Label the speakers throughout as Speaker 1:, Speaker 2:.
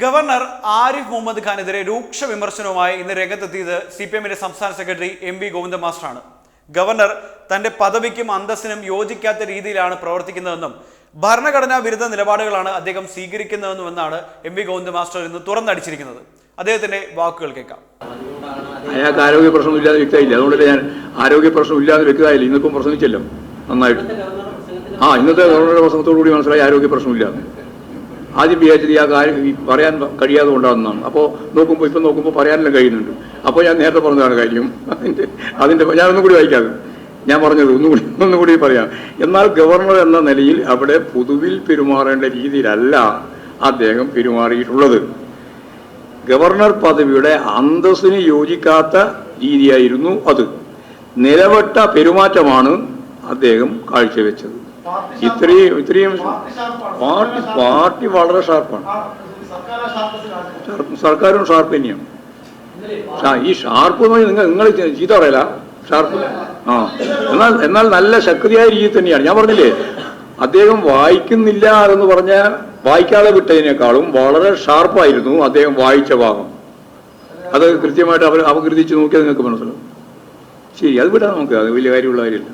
Speaker 1: Governor Arif Muhammad ഖാനെതിരെ രൂക്ഷ വിമർശനവുമായി ഇന്ന് രംഗത്തെത്തിയത് സി പി എമ്മിന്റെ സംസ്ഥാന സെക്രട്ടറി എം വി ഗോവിന്ദ മാസ്റ്ററാണ് ഗവർണർ തന്റെ പദവിക്കും അന്തസ്സിനും യോജിക്കാത്ത രീതിയിലാണ് പ്രവർത്തിക്കുന്നതെന്നും ഭരണഘടനാ വിരുദ്ധ നിലപാടുകളാണ് അദ്ദേഹം സ്വീകരിക്കുന്നതെന്നും എന്നാണ് എം വി ഗോവിന്ദ മാസ്റ്റർ ഇന്ന് തുറന്നടിച്ചിരിക്കുന്നത്. അദ്ദേഹത്തിന്റെ വാക്കുകൾ കേൾക്കാം.
Speaker 2: അയാൾക്ക് ആരോഗ്യ പ്രശ്നമില്ലാതെ വ്യക്തമായില്ല. അതുകൊണ്ടല്ലേ ഞാൻ ആരോഗ്യ പ്രശ്നമില്ലാതെ വ്യക്തമായില്ല. ഇന്നിപ്പം പ്രസംഗിച്ചല്ലോ നന്നായിട്ട്. ആ ഇന്നത്തെ ഗവർണറുടെ പ്രസംഗത്തോടു കൂടി മനസ്സിലായി ആരോഗ്യ പ്രശ്നമില്ലാതെ. ആദ്യം വിചാരിച്ചത് ആ കാര്യം പറയാൻ കഴിയാതെ കൊണ്ടാണെന്നാണ്. അപ്പോൾ നോക്കുമ്പോൾ ഇപ്പം നോക്കുമ്പോൾ പറയാനെല്ലാം കഴിയുന്നുണ്ട്. അപ്പോൾ ഞാൻ നേരത്തെ പറഞ്ഞതാണ് കാര്യം. അതിന്റെ അതിന്റെ ഞാനൊന്നും കൂടി വായിക്കാതെ. ഞാൻ പറഞ്ഞത് ഒന്നുകൂടി ഒന്നുകൂടി പറയാം. എന്നാൽ ഗവർണർ എന്ന നിലയിൽ അവിടെ പൊതുവിൽ പെരുമാറേണ്ട രീതിയിലല്ല അദ്ദേഹം പെരുമാറിയിട്ടുള്ളത്. ഗവർണർ പദവിയുടെ അന്തസ്സിന് യോജിക്കാത്ത രീതിയായിരുന്നു അത്. നിലവട്ട പെരുമാറ്റമാണ് അദ്ദേഹം കാഴ്ചവെച്ചത്. ഇത്രയും ഇത്രയും പാർട്ടി പാർട്ടി വളരെ ഷാർപ്പാണ്. ഷാർപ്പ് സർക്കാരും ഷാർപ്പ് തന്നെയാണ്. ഈ ഷാർപ്പ് എന്ന് നിങ്ങൾ നിങ്ങൾ ചീത്ത പറയല. ഷാർപ്പ്. ആ. എന്നാൽ എന്നാൽ നല്ല ശക്തിയായ രീതി തന്നെയാണ്. ഞാൻ പറഞ്ഞില്ലേ അദ്ദേഹം വായിക്കുന്നില്ല എന്ന് പറഞ്ഞ വായിക്കാതെ വിട്ടതിനേക്കാളും വളരെ ഷാർപ്പായിരുന്നു അദ്ദേഹം വായിച്ച ഭാഗം. അത് കൃത്യമായിട്ട് അവർ അപകീർത്തിച്ച് നോക്കിയാൽ നിങ്ങൾക്ക് മനസ്സിലാവും. ശരി അത് വിടാം നമുക്ക്. അത് വലിയ കാര്യമുള്ള കാര്യമില്ല.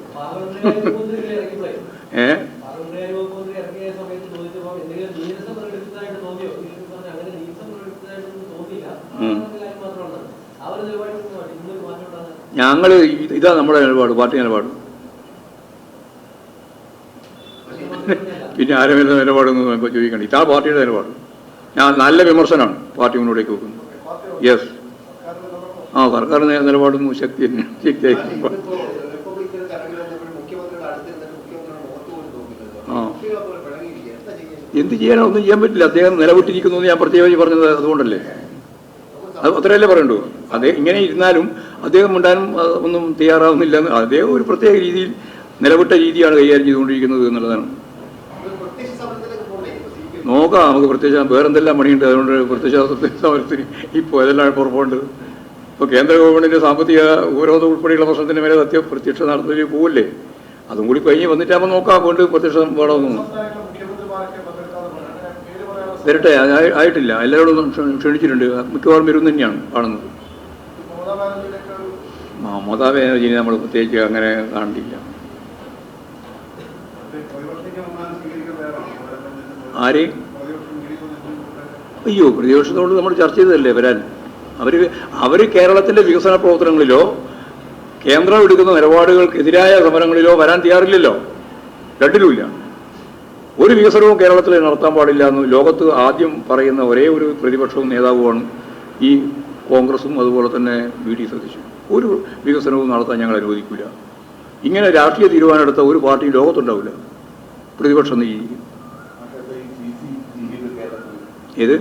Speaker 2: ഞങ്ങൾ ഇതാ നമ്മുടെ നിലപാട് പാർട്ടി നിലപാട്. പിന്നെ ആരുമില്ല നിലപാടൊന്നും ചോദിക്കണ്ട. ഇതാ പാർട്ടിയുടെ നിലപാട്. ഞാൻ നല്ല വിമർശനമാണ് പാർട്ടി മുന്നോട്ടേക്ക് വെക്കുന്നത്. യെസ് ആ സർക്കാർ നിലപാടൊന്നും നിലപാടും ശക്തി ശക്തിയായി
Speaker 3: എന്ത്
Speaker 2: ചെയ്യാനോ ഒന്നും ചെയ്യാൻ പറ്റില്ല. അദ്ദേഹം നിലവിട്ടിരിക്കുന്നു എന്ന് ഞാൻ പ്രത്യേകിച്ച് പറഞ്ഞത് അതുകൊണ്ടല്ലേ? അത് അത്രയല്ലേ പറയണ്ടു? അദ്ദേഹം ഇങ്ങനെ ഇരുന്നാലും അദ്ദേഹം ഉണ്ടാനും ഒന്നും തയ്യാറാവുന്നില്ല അദ്ദേഹം ഒരു പ്രത്യേക രീതിയിൽ നിലവിട്ട രീതിയാണ് കൈകാര്യം ചെയ്തുകൊണ്ടിരിക്കുന്നത് എന്നുള്ളതാണ്. നോക്കാം നമുക്ക് പ്രത്യക്ഷ വേറെന്തെല്ലാം പണിയുണ്ട് അതുകൊണ്ട് പ്രത്യക്ഷ സമരത്തിന് ഇപ്പോൾ അതെല്ലാം പുറപ്പെടുന്നത് ഇപ്പോൾ കേന്ദ്ര ഗവൺമെന്റിന്റെ സാമ്പത്തിക ഉപരോധം ഉൾപ്പെടെയുള്ള പ്രശ്നത്തിന് മേലെ സത്യ പ്രത്യക്ഷ നടത്തുകയും പോവില്ലേ? അതും കൂടി കഴിഞ്ഞ് വന്നിട്ടാകുമ്പോൾ നോക്കാം കൊണ്ട് പ്രത്യക്ഷം വേണമെന്നും വരട്ടെ ആയിട്ടില്ല. എല്ലാവരോടും ക്ഷ- ക്ഷണിച്ചിട്ടുണ്ട്. മിക്കവാറും വരും തന്നെയാണ് കാണുന്നത്.
Speaker 3: മമതാ ബാനർജിയുടെയൊക്കെ ഒരു
Speaker 2: മമതാ ബാനർജിനെ നമ്മൾ പ്രത്യേകിച്ച് അങ്ങനെ
Speaker 3: വേണം
Speaker 2: ആര്? അയ്യോ പ്രതിപക്ഷത്തോട് നമ്മൾ ചർച്ച ചെയ്തതല്ലേ വരാൻ? അവർ അവർ കേരളത്തിന്റെ വികസന പ്രവർത്തനങ്ങളിലോ കേന്ദ്രം എടുക്കുന്ന നിലപാടുകൾക്കെതിരായ സമരങ്ങളിലോ വരാൻ തയ്യാറില്ലല്ലോ? രണ്ടിലുമില്ല. ഒരു വികസനവും കേരളത്തിൽ നടത്താൻ പാടില്ല എന്ന് ലോകത്ത് ആദ്യം പറയുന്ന ഒരേ ഒരു പ്രതിപക്ഷവും നേതാവുമാണ് ഈ കോൺഗ്രസും അതുപോലെ തന്നെ ബി ഡി സതീശും. ഒരു വികസനവും നടത്താൻ ഞങ്ങൾ അനുവദിക്കില്ല ഇങ്ങനെ രാഷ്ട്രീയ തീരുമാനമെടുത്ത ഒരു പാർട്ടി ലോകത്തുണ്ടാവില്ല. പ്രതിപക്ഷം നീക്കും ഏത്?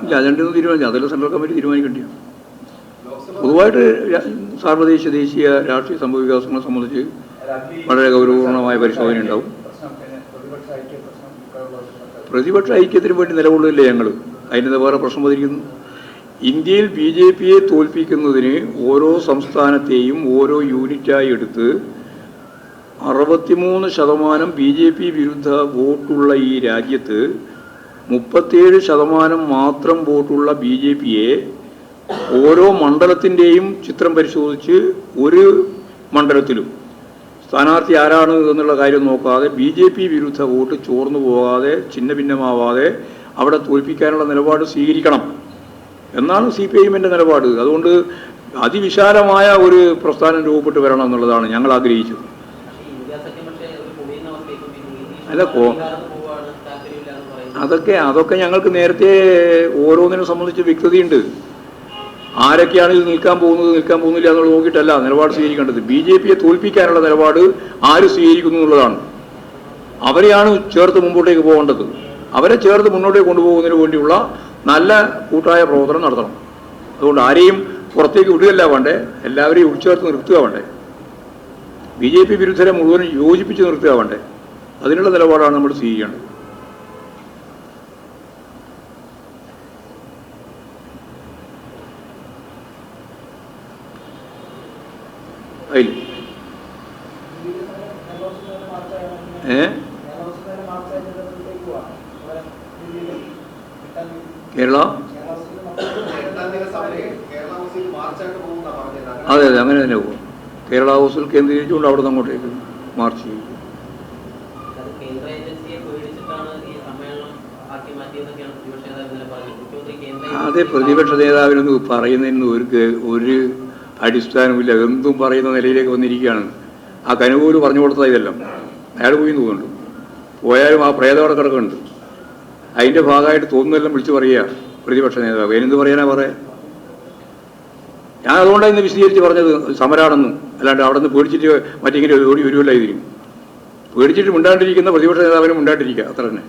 Speaker 2: ഇല്ല അജണ്ട ഒന്നും തീരുമാനിച്ചു അതെല്ലാം സെൻട്രൽ കമ്മിറ്റി തീരുമാനിക്കേണ്ടിയ പൊതുവായിട്ട് സാർവദേശീയ ദേശീയ രാഷ്ട്രീയ സംഭവ വികാസങ്ങളെ സംബന്ധിച്ച് വളരെ ഗൗരവപൂർണമായ പരിശോധന ഉണ്ടാവും പ്രതിപക്ഷ ഐക്യത്തിന് വേണ്ടി നിലകൊള്ളില്ലേ ഞങ്ങൾ അതിന് വേറെ പ്രശ്നം വന്നിരിക്കുന്നു. ഇന്ത്യയിൽ ബി ജെ പിയെ തോൽപ്പിക്കുന്നതിന് ഓരോ സംസ്ഥാനത്തെയും ഓരോ യൂണിറ്റായി എടുത്ത് അറുപത്തിമൂന്ന് ശതമാനം ബി ജെ പി വിരുദ്ധ വോട്ടുള്ള ഈ രാജ്യത്ത് മുപ്പത്തേഴ് ശതമാനം മാത്രം വോട്ടുള്ള ബി ജെ പിയെ ഓരോ മണ്ഡലത്തിന്റെയും ചിത്രം പരിശോധിച്ച് ഒരു മണ്ഡലത്തിലും സ്ഥാനാർത്ഥി ആരാണ് എന്നുള്ള കാര്യം നോക്കാതെ ബി ജെ പി വിരുദ്ധ വോട്ട് ചോർന്നു പോകാതെ ഛിന്ന ഭിന്നമാവാതെ അവിടെ തോൽപ്പിക്കാനുള്ള നിലപാട് സ്വീകരിക്കണം. എന്നാണ് സി പി ഐഎമ്മിന്റെ നിലപാട്. അതുകൊണ്ട് അതിവിശാലമായ ഒരു പ്രസ്ഥാനം രൂപപ്പെട്ട് വരണം എന്നുള്ളതാണ് ഞങ്ങൾ ആഗ്രഹിച്ചത്. അല്ല, അതൊക്കെ അതൊക്കെ ഞങ്ങൾക്ക് നേരത്തെ ഓരോന്നിനെ സംബന്ധിച്ച് വ്യക്തതയുണ്ട്. ആരൊക്കെയാണ് ഇത് നിൽക്കാൻ പോകുന്നത് നിൽക്കാൻ പോകുന്നില്ല എന്നുള്ളത് നോക്കിയിട്ടല്ല നിലപാട് സ്വീകരിക്കേണ്ടത്. ബി ജെ പിയെ തോൽപ്പിക്കാനുള്ള നിലപാട് ആര് സ്വീകരിക്കുന്നു എന്നുള്ളതാണ്. അവരെയാണ് ചേർത്ത് മുമ്പോട്ടേക്ക് പോകേണ്ടത്. അവരെ ചേർത്ത് മുന്നോട്ടേക്ക് കൊണ്ടുപോകുന്നതിന് വേണ്ടിയുള്ള നല്ല കൂട്ടായ പ്രവർത്തനം നടത്തണം. അതുകൊണ്ട് ആരെയും പുറത്തേക്ക് വിടുകയല്ല വേണ്ടേ എല്ലാവരെയും ഉൾച്ചേർത്ത് നിർത്തുക വേണ്ടേ. ബി ജെ പി വിരുദ്ധരെ മുഴുവനും യോജിപ്പിച്ച് നിർത്തുക വേണ്ടേ. അതിനുള്ള നിലപാടാണ് നമ്മൾ സ്വീകരിക്കേണ്ടത്. അതിൽ. ഏ? കേരള? അതെ അതെ അങ്ങനെ തന്നെ പോകും. കേരള ഹൗസിൽ കേന്ദ്രീകരിച്ചുകൊണ്ട് അവിടെ നിന്ന് അങ്ങോട്ടേക്ക് മാർച്ച് ചെയ്യും.
Speaker 4: അതെ പ്രതിപക്ഷ
Speaker 2: നേതാവിനൊന്നും പറയുന്നതിന് ഒരു ഒരു അടിസ്ഥാനമില്ല എന്തും പറയുന്ന നിലയിലേക്ക് വന്നിരിക്കുകയാണ് ആ കനുകൂൽ പറഞ്ഞു കൊടുത്തത് ഇതെല്ലാം അയാൾ പോയി തോന്നുന്നുണ്ട് പോയാലും ആ പ്രേതവിടെ കിടക്കുന്നുണ്ട് അതിന്റെ ഭാഗമായിട്ട് തോന്നുന്നതെല്ലാം വിളിച്ചു പറയുക പ്രതിപക്ഷ നേതാവ് എന്ത് പറയാനാ പറയാ ഞാൻ അതുകൊണ്ടാണ് ഇന്ന് വിശദീകരിച്ച് പറഞ്ഞത് സമരാണെന്നും അല്ലാണ്ട് അവിടെ നിന്ന് പേടിച്ചിട്ട് മറ്റിങ്ങനെ ഓടി വരുമല്ല ഇതിന് പേടിച്ചിട്ട് പ്രതിപക്ഷ നേതാവിനും മിണ്ടാണ്ടിരിക്കുക അത്ര തന്നെ